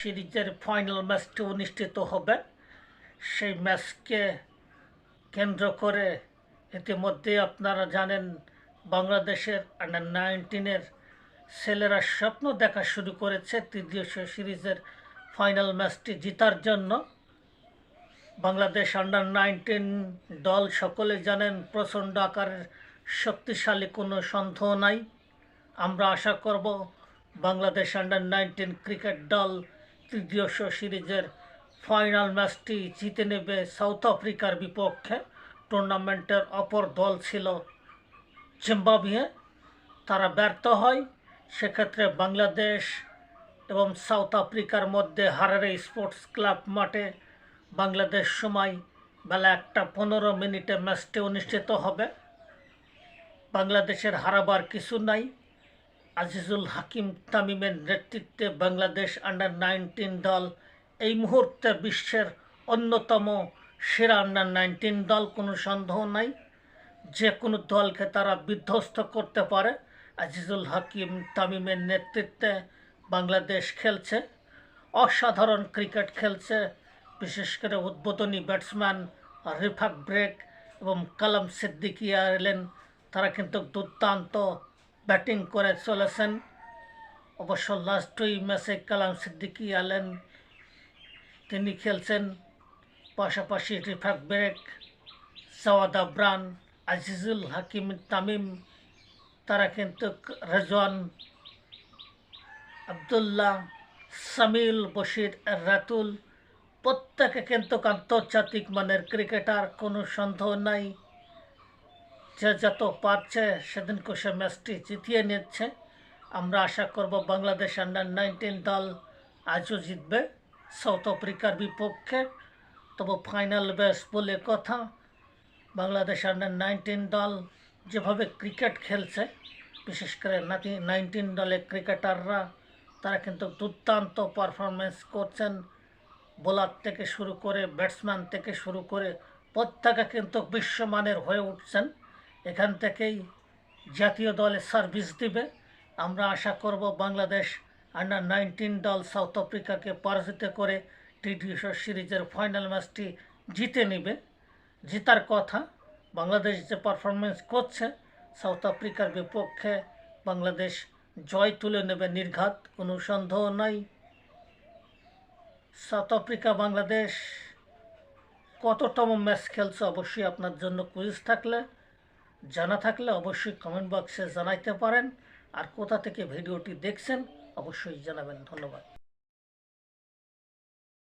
সিরিজের ফাইনাল ম্যাচটি অনুষ্ঠিত হবে। সেই ম্যাচকে কেন্দ্র করে ইতিমধ্যে আপনারা জানেন, বাংলাদেশের আন্ডার নাইনটিনের ছেলেরা স্বপ্ন দেখা শুরু করেছে তৃতীয় সিরিজের ফাইনাল ম্যাচটি জেতার জন্য। বাংলাদেশ আন্ডার নাইনটিন দল সকলে জানেন, প্রচণ্ড আকারের শক্তিশালী, কোনো সন্দেহ নাই। আমরা আশা করব, বাংলাদেশ আন্ডার নাইনটিন ক্রিকেট দল তৃতীয় সিরিজের ফাইনাল ম্যাচটি জিতে নেবে সাউথ আফ্রিকার বিপক্ষে। টুর্নামেন্টের অপর দল ছিল জিম্বাবুয়ে। তারা ব্যর্থ হয়, সেক্ষেত্রে বাংলাদেশ এবং সাউথ আফ্রিকার মধ্যে হারারে স্পোর্টস ক্লাব মাঠে বাংলাদেশ সময় বেলা একটা পনেরো মিনিটে ম্যাচটি অনুষ্ঠিত হবে। বাংলাদেশের হারাবার কিছু নাই। আজিজুল হাকিম তামিমের নেতৃত্বে বাংলাদেশ আন্ডার নাইনটিন দল এই মুহূর্তে বিশ্বের অন্যতম সেরা আন্ডার নাইনটিন দল, কোনো সন্দেহ নাই। যে কোনো দলকে তারা বিধ্বস্ত করতে পারে। আজিজুল হাকিম তামিমের নেতৃত্বে বাংলাদেশ খেলছে। অসাধারণ ক্রিকেট খেলছে। বিশেষ করে উদ্বোধনী ব্যাটসম্যান রিফাক ব্রেক এবং কালাম সিদ্দিকিয়া এলেন। তারা কিন্তু দুর্দান্ত ব্যাটিং করে চলেছেন। অবশ্য লাস্ট ম্যাচে কালাম সিদ্দিকি আলেন। তিনি খেলছেন। পাশাপাশি রিফাক ব্রেক, সওয়াদ আবরান, আজিজুল হাকিম তামিম, তারা কিন্তু রেজওয়ান আবদুল্লাহ সামিল বশির, রাতুল প্রত্যেকে কিন্তু আন্তর্জাতিক মানের ক্রিকেটার, কোনো সন্দেহ নাই। যে যত পারছে সেদিনকে সে ম্যাচটি জিতিয়ে নিচ্ছে। আমরা আশা করব বাংলাদেশ আন্ডার নাইনটিন দল আজও জিতবে। সাউথ আফ্রিকার বিপক্ষে তবু ফাইনাল ব্যাস বলে কথা। বাংলাদেশ আন্ডার নাইনটিন দল যেভাবে ক্রিকেট খেলছে, বিশেষ করে নাতি নাইনটিন দলের ক্রিকেটাররা, তারা কিন্তু দুর্দান্ত পারফরমেন্স করছেন। বোলার থেকে শুরু করে ব্যাটসম্যান থেকে শুরু করে প্রত্যেকে কিন্তু বিশ্বমানের হয়ে উঠছেন। এখান থেকেই জাতীয় দলে সার্ভিস দিবে। আমরা আশা করব বাংলাদেশ আন্ডার নাইনটিন দল সাউথ আফ্রিকাকে পরাজিত করে টি সিরিজের ফাইনাল ম্যাচটি জিতে নেবে। জেতার কথা, বাংলাদেশ যে পারফরমেন্স করছে সাউথ আফ্রিকার বিপক্ষে বাংলাদেশ জয় তুলে নেবে নির্ঘাত, কোনো সন্দেহ নাই। সাউথ আফ্রিকা বাংলাদেশ কততম ম্যাচ খেলছে অবশ্যই আপনার জন্য কুইজ থাকলে। জানা থাকলে অবশ্যই কমেন্ট বক্সে জানাইতে পারেন। আর কোথা থেকে ভিডিওটি দেখছেন, অবশ্যই জানাবেন। ধন্যবাদ।